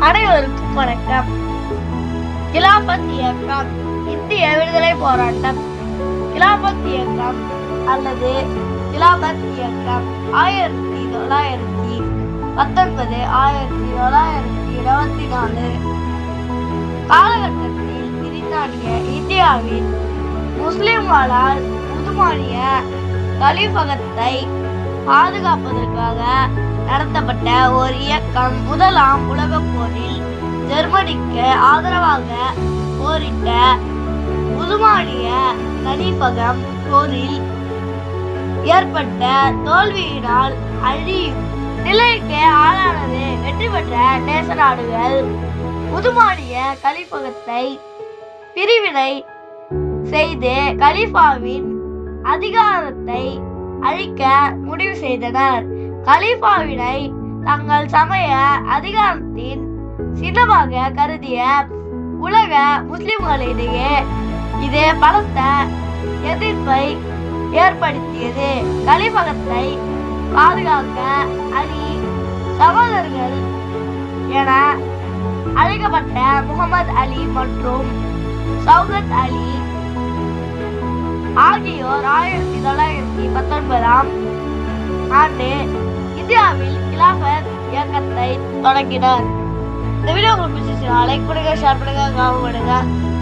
அனைவருக்கும் வணக்கம். கிலாபத் இயக்கம் இந்திய விடுதலை போராட்டம். கிலாபத் இயக்கம் அல்லது கிலாபத் இயக்கம் ஆயிரத்தி தொள்ளாயிரத்தி பத்தொன்பது ஆயிரத்தி தொள்ளாயிரத்தி இருபத்தி நாலு காலகட்டத்தில் பிரித்தானிய இந்தியாவின் முஸ்லிம்களால் உருமாறிய கலிபகத்தை பாதுகாப்பதற்காக நடத்தப்பட்ட ஒரு இயக்கம் முதலாம் உலகப் போரில் ஜெர்மனிக்கு ஆதரவாக போரிட்ட உதுமானிய கலிபகம் போரில் ஏற்பட்ட தோல்வியினால் அழியும் நிலைக்கு ஆளானது வெற்றி பெற்ற நேச நாடுகள். உதுமானிய கலிபகத்தை பிரிவினை செய்து கலிஃபாவின் அதிகாரத்தை அழிக்க முடிவு செய்தனர். கலீஃபாவினை தங்கள் சமய அதிகாரத்தின் சின்னமாக கருதிய உலக முஸ்லிம்களிடையே இது பலத்த எதிர்ப்பை ஏற்படுத்தியது. கலிபகத்தை பாதுகாக்க அலி சகோதரர்கள் என அழைக்கப்பட்ட முகமது அலி மற்றும் சௌகத் அலி ஆகியோர் ஆயிரத்தி தொள்ளாயிரத்தி பத்தொன்பதாம் ஆண்டு இந்தியாவில் கிலாபத் இயக்கத்தை தொடங்கினார். இந்த வீடியோ உங்களுக்கு பிடிச்சிருச்சுன்னா லைக் பண்ணுங்க ஷேர் பண்ணுங்க காமெண்ட் பண்ணுங்க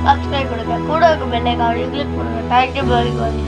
சப்ஸ்கிரைப் பண்ணுங்க. கூட இருக்கும் பெல்லை கவனி கிளிக் பண்ணுங்க. Thank you very much